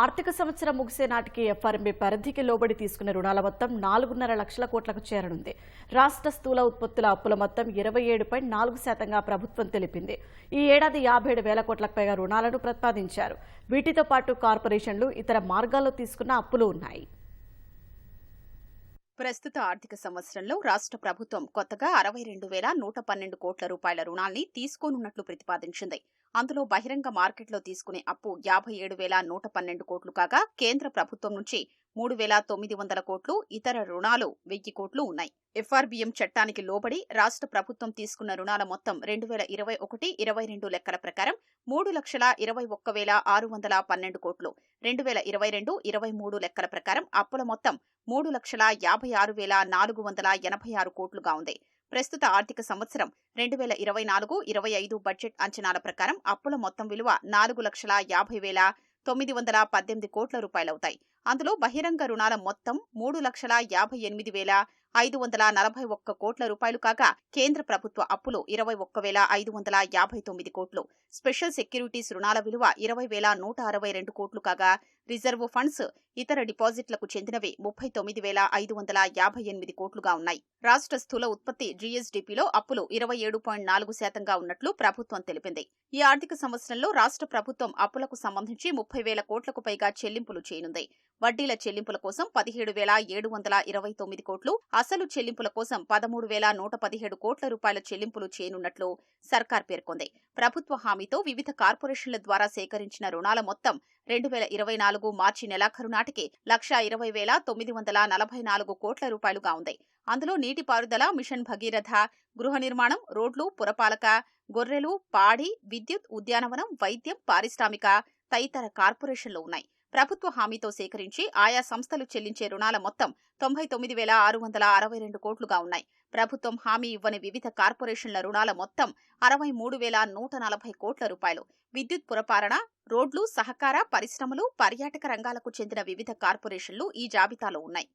ఆర్థిక సంవత్సరం ముగిసే నాటికి ఎఫ్ఆర్ఎంబీ పరిధికి లోబడి తీసుకున్న రుణాల మొత్తం నాలుగున్నర లక్షల కోట్లకు చేరనుంది. రాష్ట్ర స్థూల ఉత్పత్తుల అప్పుల మొత్తం ఇరవై ఏడు పాయింట్ నాలుగు శాతంగా ప్రభుత్వం తెలిపింది. ఈ ఏడాది యాభై ఏడు వేల కోట్లకు పైగా రుణాలను ప్రతిపాదించారు. వీటితో పాటు కార్పొరేషన్లు ఇతర మార్గాల్లో తీసుకున్న అప్పులు ఉన్నాయి. ప్రస్తుత ఆర్థిక సంవత్సరంలో రాష్ట్ర ప్రభుత్వం కొత్తగా అరవై రెండు వేల నూట పన్నెండు కోట్ల రూపాయల రుణాల్ని తీసుకోనున్నట్లు ప్రతిపాదించింది. అందులో బహిరంగ మార్కెట్లో తీసుకునే అప్పు యాభై ఏడు వేల నూట పన్నెండు కోట్లు కాగా కేంద్ర ప్రభుత్వం నుంచి మూడు వేల తొమ్మిది వందల కోట్లు ఇతర రుణాలు వెయ్యి కోట్లు ఉన్నాయి. ఎఫ్ఆర్బిఎం చట్టానికి లోబడి రాష్ట్ర ప్రభుత్వం తీసుకున్న రుణాల మొత్తం రెండు వేల ఇరవై ఒకటి ఇరవై రెండు లెక్కల ప్రకారం మూడు లక్షల ఇరవై ఒక్క వేల ఆరు వందల పన్నెండు కోట్లు. రెండు వేల ఇరవై రెండు ఇరవై మూడు లెక్కల ప్రకారం అప్పుల మొత్తం మూడు లక్షల యాభై ఆరు వేల నాలుగు వందల ఎనభై ఆరు కోట్లుగా ఉంది. ప్రస్తుత ఆర్థిక సంవత్సరం రెండు వేల ఇరవై నాలుగు ఇరవై ఐదు బడ్జెట్ అంచనాల ప్రకారం అప్పుల మొత్తం విలువ నాలుగు లక్షల యాభై వేల తొమ్మిది వందల పద్దెనిమిది కోట్ల రూపాయలవుతాయి. అందులో బహిరంగ రుణాల మొత్తం మూడు లక్షల యాభై ఎనిమిది వేల ఐదు వందల నలభై ఒక్క కోట్ల రూపాయలు కాగా కేంద్ర ప్రభుత్వ అప్పులు ఇరవై ఒక్క వేల ఐదు వందల యాభై తొమ్మిది కోట్లు. స్పెషల్ సెక్యూరిటీస్ రుణాల విలువ ఇరవై వేల నూట అరవై రెండు కోట్లు కాగా రిజర్వ్ ఫండ్స్ ఇతర డిపాజిట్లకు చెందినవి ముప్పై తొమ్మిది వేల ఐదు వందల యాభై ఎనిమిది కోట్లుగా ఉన్నాయి. రాష్ట్ర స్థూల ఉత్పత్తి జీఎస్డీపీలో అప్పులు ఇరవై ఏడు పాయింట్ నాలుగు శాతంగా ఉన్నట్లు ప్రభుత్వం తెలిపింది. ఈ ఆర్థిక సంవత్సరంలో రాష్ట్ర ప్రభుత్వం అప్పులకు సంబంధించి ముప్పై వేల కోట్లకు పైగా చెల్లింపులు చేయనుంది. వడ్డీల చెల్లింపుల కోసం పదిహేడు వేల ఏడు వందల ఇరవై తొమ్మిది కోట్లు అసలు చెల్లింపుల కోసం పదమూడు వేల నూట పదిహేడు కోట్ల రూపాయల చెల్లింపులు చేయనున్నట్లు సర్కార్ పేర్కొంది. ప్రభుత్వ హామీతో వివిధ కార్పొరేషన్ల ద్వారా సేకరించిన రుణాల మొత్తం రెండు వేల ఇరవై నాలుగు మార్చి నెలాఖరు నాటికి లక్ష ఇరవై వేల తొమ్మిది వందల నలభై నాలుగు కోట్ల రూపాయలుగా ఉంది. అందులో నీటిపారుదల మిషన్ భగీరథ గృహ నిర్మాణం రోడ్లు పురపాలక గొర్రెలు పాడి విద్యుత్ ఉద్యానవనం వైద్యం పారిశ్రామిక తదితర కార్పొరేషన్లు ఉన్నాయి. ప్రభుత్వ హామీతో సేకరించి ఆయా సంస్థలు చెల్లించే రుణాల మొత్తం తొంభై తొమ్మిది వేల ఆరు వందల అరవై రెండు కోట్లుగా ఉన్నాయి. ప్రభుత్వం హామీ ఇవ్వని వివిధ కార్పొరేషన్ల రుణాల మొత్తం అరవై మూడు వేల నూట నలభై కోట్ల రూపాయలు. విద్యుత్ పురపాలన రోడ్లు సహకార పరిశ్రమలు పర్యాటక రంగాలకు చెందిన వివిధ కార్పొరేషన్లు ఈ జాబితాలో ఉన్నాయి.